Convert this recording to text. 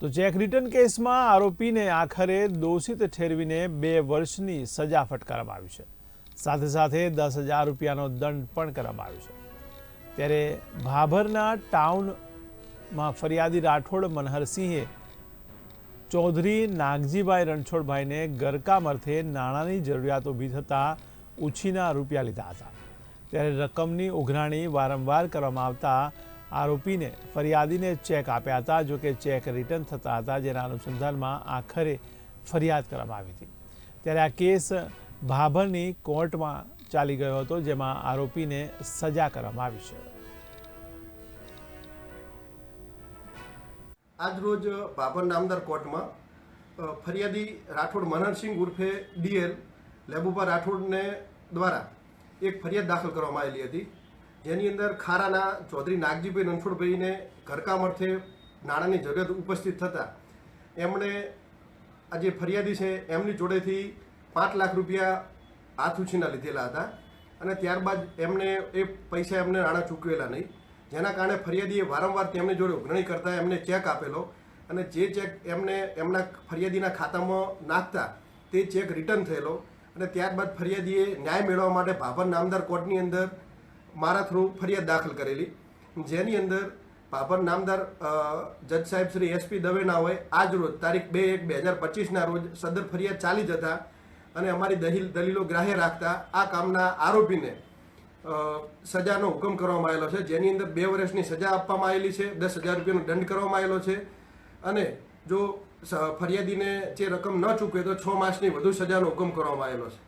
તો cheque return કેસમાં આરોપીને આખરે દોષિત ઠેરવીને બે વર્ષની સજા ફટકારવામાં આવી છે. સાથે સાથે દસ હજાર રૂપિયાનો દંડ પણ કરવામાં આવ્યો છે. ત્યારે ભાભરના ટાઉનમાં ફરિયાદી રાઠોડ મનહરસિંહે ચૌધરી નાગજીભાઈ રણછોડભાઈને ગરકામ અર્થે નાણાંની જરૂરિયાત ઊભી થતાં ઉછીના રૂપિયા લીધા હતા. ત્યારે રકમની ઉઘરાણી વારંવાર કરવામાં આવતા આરોપીને ફરિયાદીને ચેક આપ્યા હતા, જો કે ચેક રિટર્ન થતા હતા, જેના અનુસંધાનમાં આખરે ફરિયાદ કરવામાં આવી હતી. ત્યારે આ કેસ ભાભરની કોર્ટમાં ચાલી ગયો હતો, જેમાં આરોપીને સજા કરવામાં આવી છે. આજરોજ ભાભર નામદાર કોર્ટમાં ફરિયાદી રાઠોડ મનહરસિંહ ઉર્ફે ડીએલ લેબુબા રાઠોડને દ્વારા એક ફરિયાદ દાખલ કરવામાં આવેલી હતી. જેની અંદર ખારાના ચૌધરી નાગજીભાઈ રણછોડભાઈને ઘરકામ અર્થે નાણાંની જરૂરિયાત ઉપસ્થિત થતાં એમણે આ જે ફરિયાદી છે, એમની જોડેથી પાંચ લાખ રૂપિયા હાથ ઉછીના લીધેલા હતા અને ત્યારબાદ એમને એ પૈસા એમને નાણાં ચૂકવેલા નહીં. જેના કારણે ફરિયાદીએ વારંવાર તેમની જોડે ઉઘરણી કરતા એમને ચેક આપેલો અને જે ચેક એમને એમના ફરિયાદીના ખાતામાં નાખતા તે ચેક રિટર્ન થયેલો અને ત્યારબાદ ફરિયાદીએ ન્યાય મેળવવા માટે ભાભર નામદાર કોર્ટની અંદર મારા થ્રુ ફરિયાદ દાખલ કરેલી. જેની અંદર પાપર નામદાર જજ સાહેબ શ્રી એસપી દવેના હોય, આજ રોજ તારીખ બે એક બે હજાર પચીસના રોજ સદર ફરિયાદ ચાલી જતા અને અમારી દલીલ દલીલો ગ્રાહ્ય રાખતા આ કામના આરોપીને સજાનો હુકમ કરવામાં આવેલો છે. જેની અંદર બે વર્ષની સજા આપવામાં આવેલી છે, દસ હજાર રૂપિયાનો દંડ કરવામાં આવેલો છે અને જો ફરિયાદીને જે રકમ ન ચૂકવે તો છ માસની વધુ સજાનો હુકમ કરવામાં આવેલો છે.